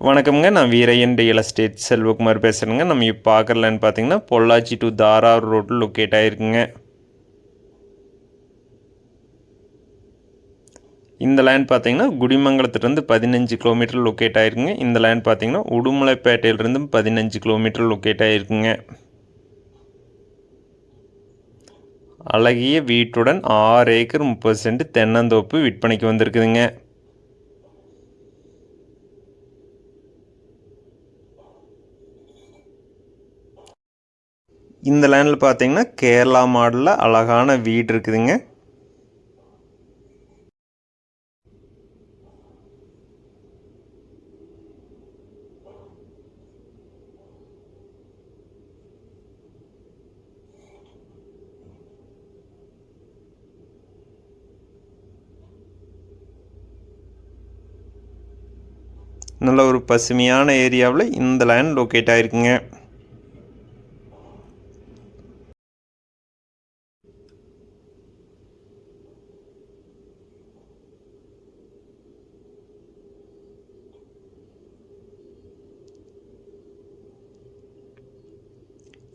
வணக்கம்ங்க. நான் Veeraiyan real estate Selvakumar பேசுகிறேங்க நம்ம இப்போ பார்க்குறலான்னு பார்த்தீங்கன்னா பொள்ளாச்சி டு தாரார் ரோட்டில் லொக்கேட் ஆகிருக்குங்க இந்த லேண்ட் பார்த்தீங்கன்னா குடிமங்கலத்துலேருந்து பதினஞ்சு கிலோமீட்டர் லொக்கேட் ஆகிருக்குங்க இந்த லேண்ட் பார்த்தீங்கன்னா உடுமலைப்பேட்டையிலிருந்து பதினஞ்சு கிலோமீட்டர் லொக்கேட் ஆகிருக்குங்க அழகிய வீட்டுடன் ஆறு ஏக்கர் முப்பது சென்ட் தென்னந்தோப்பு விற்பனைக்கு வந்திருக்குதுங்க. இந்த லேண்டில் பார்த்தீங்கன்னா கேரளா மாடலில் அழகான வீடு இருக்குதுங்க. நல்ல ஒரு பசுமையான ஏரியாவில் இந்த லேண்ட் லொக்கேட் ஆகிருக்குங்க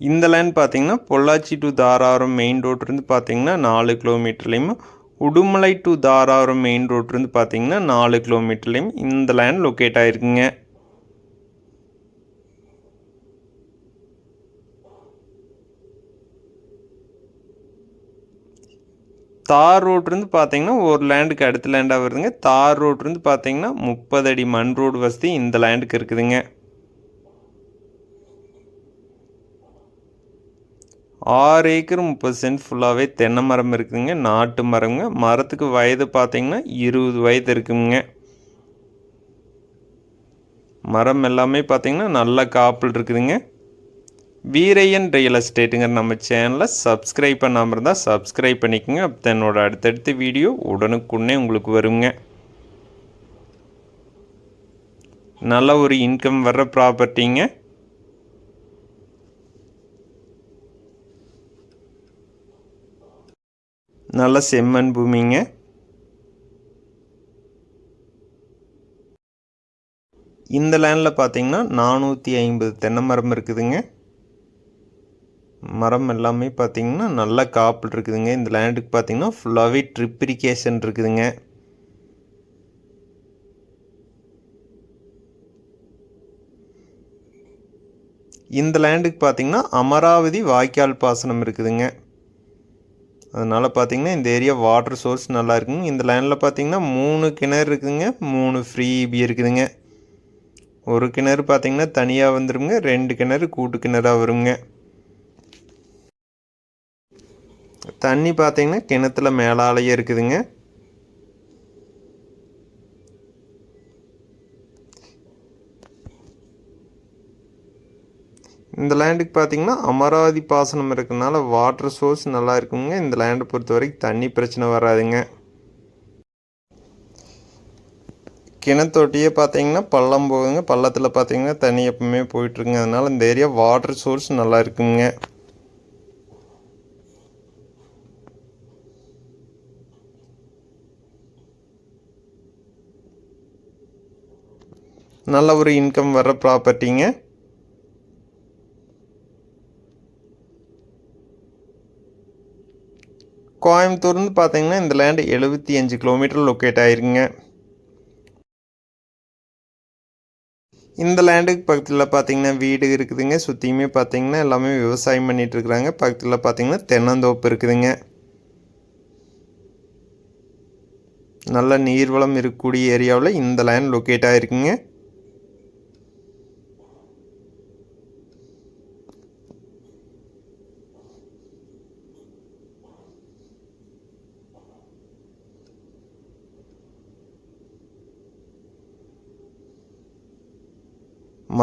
இந்த லேண்ட் பார்த்தீங்கன்னா பொள்ளாச்சி டு தாராபுரம் மெயின் ரோட்லேருந்து பார்த்தீங்கன்னா நாலு கிலோமீட்டர்லேயும் உடுமலை டு தாராபுரம் மெயின் ரோட்லேருந்து பார்த்தீங்கன்னா நாலு கிலோமீட்டர்லேயும் இந்த லேண்ட் லொக்கேட் ஆகிருக்குங்க தார் ரோட்லேருந்து பார்த்தீங்கன்னா ஒரு லேண்டுக்கு அடுத்த லேண்டாக வருதுங்க. தார் ரோட்லேருந்து பார்த்தீங்கன்னா முப்பது அடி மண் ரோடு வசதி இந்த லேண்டுக்கு இருக்குதுங்க. ஆறு ஏக்கர் முப்பது சென்ட் ஃபுல்லாகவே தென்னை மரம் இருக்குதுங்க நாட்டு மரங்க மரத்துக்கு வயது பார்த்திங்கன்னா இருபது வயது இருக்குங்க. மரம் எல்லாமே பார்த்தீங்கன்னா நல்ல காப்பில் இருக்குதுங்க. வீரையன் ரியல் எஸ்டேட்டுங்கிற நம்ம சேனலை சப்ஸ்கிரைப் பண்ணாமல் இருந்தால் சப்ஸ்கிரைப் பண்ணிக்கோங்க. அப்போ என்னோட அடுத்தடுத்த வீடியோ உடனுக்குடனே உங்களுக்கு வருங்க. நல்ல ஒரு இன்கம் வர்ற ப்ராப்பர்ட்டிங்க நல்ல செம்மண் பூமிங்க. இந்த லேண்டில் பார்த்தீங்கன்னா நானூற்றி ஐம்பது தென்னை மரம் இருக்குதுங்க. மரம் எல்லாமே பார்த்தீங்கன்னா நல்ல காப்பில் இருக்குதுங்க. இந்த லேண்டுக்கு பார்த்தீங்கன்னா ஃபுல்லாகவே ட்ரிப்ரிகேஷன் இருக்குதுங்க. இந்த லேண்டுக்கு பார்த்தீங்கன்னா அமராவதி வாய்க்கால் பாசனம் இருக்குதுங்க. அதனால் பார்த்தீங்கன்னா இந்த ஏரியா வாட்டர் சோர்ஸ் நல்லா இருக்குங்க. இந்த லைனில் பார்த்தீங்கன்னா மூணு கிணறு இருக்குதுங்க. மூணு ஃப்ரீ இபி இருக்குதுங்க. ஒரு கிணறு பார்த்திங்கன்னா தனியாக வந்துருங்க. ரெண்டு கிணறு கூட்டு கிணறாக வருங்க. தண்ணி பார்த்தீங்கன்னா கிணத்துல மேலாலேயே இருக்குதுங்க. இந்த லேண்டுக்கு பார்த்தீங்கன்னா அமராவதி பாசனம் இருக்கிறதுனால வாட்டர் சோர்ஸ் நல்லா இருக்குங்க. இந்த லேண்டை பொறுத்த வரைக்கும் தண்ணி பிரச்சனை வராதுங்க. கிணத்தொட்டியே பார்த்தீங்கன்னா பள்ளம் போகுங்க பள்ளத்தில் பார்த்தீங்கன்னா தண்ணி எப்பவுமே போயிட்டுருங்க அதனால் இந்த ஏரியா வாட்டர் சோர்ஸ் நல்லா இருக்குங்க. நல்ல ஒரு இன்கம் வர்ற ப்ராப்பர்ட்டிங்க கோயம்புத்தூர்ந்து பார்த்தீங்கன்னா இந்த லேண்டு எழுபத்தி அஞ்சு கிலோமீட்டர் லொக்கேட் ஆகிருக்குங்க இந்த லேண்டுக்கு பக்கத்தில் பார்த்தீங்கன்னா வீடு இருக்குதுங்க. சுற்றியுமே பார்த்தீங்கன்னா எல்லாமே விவசாயம் பண்ணிகிட்டு இருக்கிறாங்க. பக்கத்தில் பார்த்தீங்கன்னா தென்னந்தோப்பு இருக்குதுங்க. நல்ல நீர்வளம் இருக்கக்கூடிய ஏரியாவில் இந்த லேண்ட் லொக்கேட் ஆகிருக்குங்க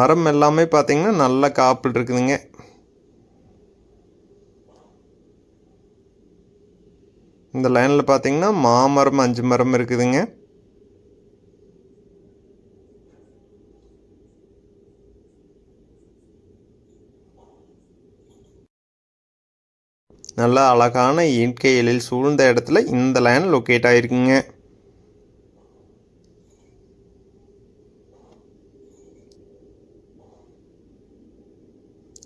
மரம் எல்லாமே பார்த்தீங்கன்னா நல்லா காப்பில் இருக்குதுங்க. இந்த லைனில் பார்த்தீங்கன்னா மாமரம் அஞ்சு மரம் இருக்குதுங்க. நல்லா அழகான இயற்கை எழில் சூழ்ந்த இடத்துல இந்த லைன் லொக்கேட் ஆகிருக்குங்க